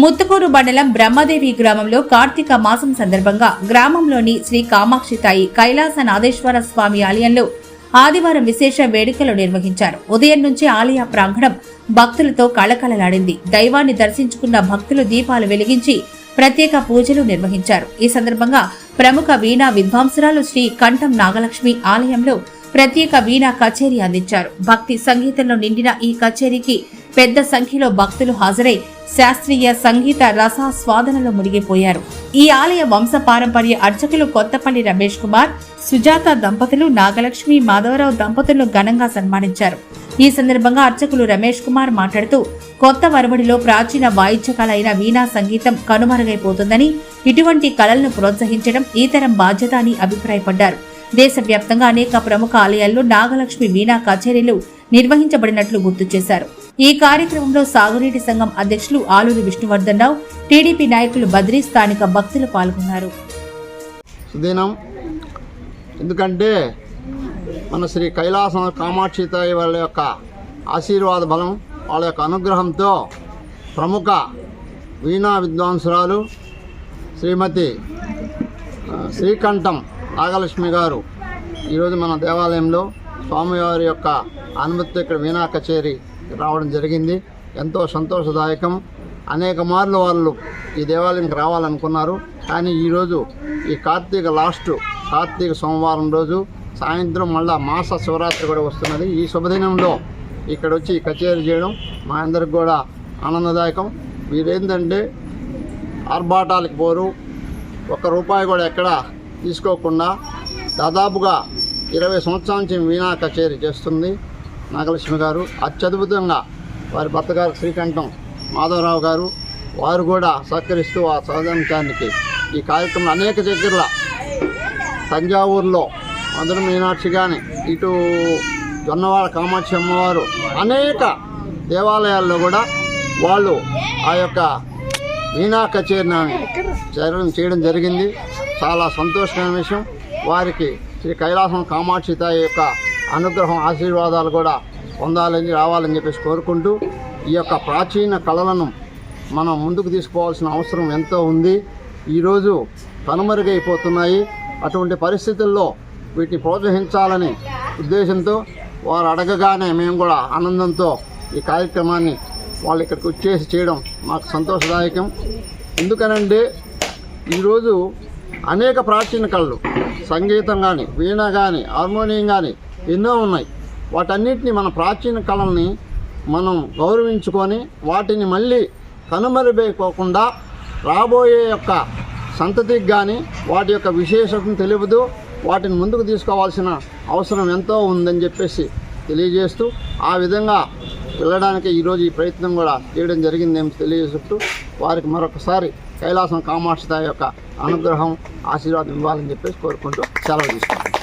ముత్తుకూరు మండలం బ్రహ్మదేవి గ్రామంలో కార్తీక మాసం సందర్భంగా గ్రామంలోని శ్రీ కామాక్షి తాయి కైలాస నాదేశ్వర స్వామి ఆలయంలో ఆదివారం విశేష వేడుకలు నిర్వహించారు. ఉదయం నుంచి ఆలయ ప్రాంగణం భక్తులతో కళకళలాడింది. దైవాన్ని దర్శించుకున్న భక్తులు దీపాలు వెలిగించి ప్రత్యేక పూజలు నిర్వహించారు. ఈ సందర్భంగా ప్రముఖ వీణా విద్వాంసురాలు శ్రీ కంఠం నాగలక్ష్మి ఆలయంలో ప్రత్యేక వీణా కచేరీ అందించారు. భక్తి సంగీతంలో నిండిన ఈ కచేరీకి పెద్ద సంఖ్యలో భక్తులు హాజరై శాస్త్రీయ సంగీత రసాస్వాదనలో మునిగిపోయారు. ఈ ఆలయ వంశ పారంపర్య అర్చకులు కొత్తపల్లి రమేష్ కుమార్ సుజాత దంపతులు నాగలక్ష్మి మాధవరావు దంపతులను ఘనంగా సన్మానించారు. ఈ సందర్భంగా అర్చకులు రమేష్ కుమార్ మాట్లాడుతూ కొత్త వరవడిలో ప్రాచీన వాయిద్య కళ అయిన వీణా సంగీతం కనుమరుగైపోతుందని ఇటువంటి కళలను ప్రోత్సహించడం ఈ తరం బాధ్యత అని అభిప్రాయపడ్డారు. దేశవ్యాప్తంగా అనేక ప్రముఖ ఆలయాల్లో నాగలక్ష్మి వీణా కచేరీలు నిర్వహించబడినట్లు గుర్తు చేశారు. ఈ కార్యక్రమంలో సాగునీటి సంఘం అధ్యక్షులు ఆలూరి విష్ణువర్ధన్ రావు టీడీపీ నాయకులు బద్రీ స్థానిక భక్తులు పాల్గొన్నారు. సుదినం ఎందుకంటే మన శ్రీ కైలాసం కామాక్షితాయి వాళ్ళ యొక్క ఆశీర్వాద బలం వాళ్ళ యొక్క అనుగ్రహంతో ప్రముఖ వీణా విద్వాంసురాలు శ్రీమతి శ్రీకంఠం నాగలక్ష్మి గారు ఈరోజు మన దేవాలయంలో స్వామివారి యొక్క అనుమతితో ఇక్కడ వీణా కచేరీ రావడం జరిగింది. ఎంతో సంతోషదాయకం. అనేక మార్లు వాళ్ళు ఈ దేవాలయంకి రావాలనుకున్నారు. కానీ ఈరోజు ఈ కార్తీక లాస్ట్ కార్తీక సోమవారం రోజు సాయంత్రం మళ్ళా మాస శివరాత్రి కూడా వస్తున్నది. ఈ శుభదినంలో ఇక్కడ వచ్చి కచేరీ చేయడం మా అందరికి కూడా ఆనందదాయకం. వీరేంటంటే ఆర్భాటాలకు పోరు. ఒక్క రూపాయి కూడా ఎక్కడ తీసుకోకుండా దాదాపుగా ఇరవై సంవత్సరాల నుంచి వీణా కచేరీ చేస్తుంది. నాగలక్ష్మి గారు అత్యద్భుతంగా వారి భర్త గారు శ్రీకంఠం మాధవరావు గారు వారు కూడా సహకరిస్తూ ఆ సహజానికి ఈ కార్యక్రమం అనేక దగ్గరల తంజావూరులో మధుర మీనాక్షి కానీ ఇటు జొన్నవాడ కామాక్షి అమ్మవారు అనేక దేవాలయాల్లో కూడా వాళ్ళు ఆ యొక్క వీణా కచేరీని చేయడం చేయడం జరిగింది. చాలా సంతోషకరమైన విషయం. వారికి శ్రీ కైలాసం కామాక్షి యొక్క అనుగ్రహం ఆశీర్వాదాలు కూడా పొందాలని రావాలని చెప్పేసి కోరుకుంటూ ఈ యొక్క ప్రాచీన కళలను మనం ముందుకు తీసుకోవాల్సిన అవసరం ఎంతో ఉంది. ఈరోజు కనుమరుగైపోతున్నాయి అటువంటి పరిస్థితుల్లో వీటిని ప్రోత్సహించాలని ఉద్దేశంతో వారు అడగగానే మేము కూడా ఆనందంతో ఈ కార్యక్రమాన్ని వాళ్ళు ఇక్కడికి వచ్చేసి చేయడం మాకు సంతోషదాయకం. ఎందుకనంటే ఈరోజు అనేక ప్రాచీన కళలు సంగీతం కానీ వీణ కానీ హార్మోనియం కానీ ఎన్నో ఉన్నాయి. వాటన్నిటిని మన ప్రాచీన కళల్ని మనం గౌరవించుకొని వాటిని మళ్ళీ కనుమరుగైపోకుండా రాబోయే యొక్క సంతతికి కానీ వాటి యొక్క విశేషతను తెలుపుతూ వాటిని ముందుకు తీసుకోవాల్సిన అవసరం ఎంతో ఉందని చెప్పేసి తెలియజేస్తూ ఆ విధంగా వెళ్ళడానికి ఈరోజు ఈ ప్రయత్నం కూడా చేయడం జరిగిందేమో తెలియజేస్తూ వారికి మరొకసారి కైలాసం కామాక్షిత యొక్క అనుగ్రహం ఆశీర్వాదం ఇవ్వాలని చెప్పేసి కోరుకుంటూ సెలవు తీసుకుంటాను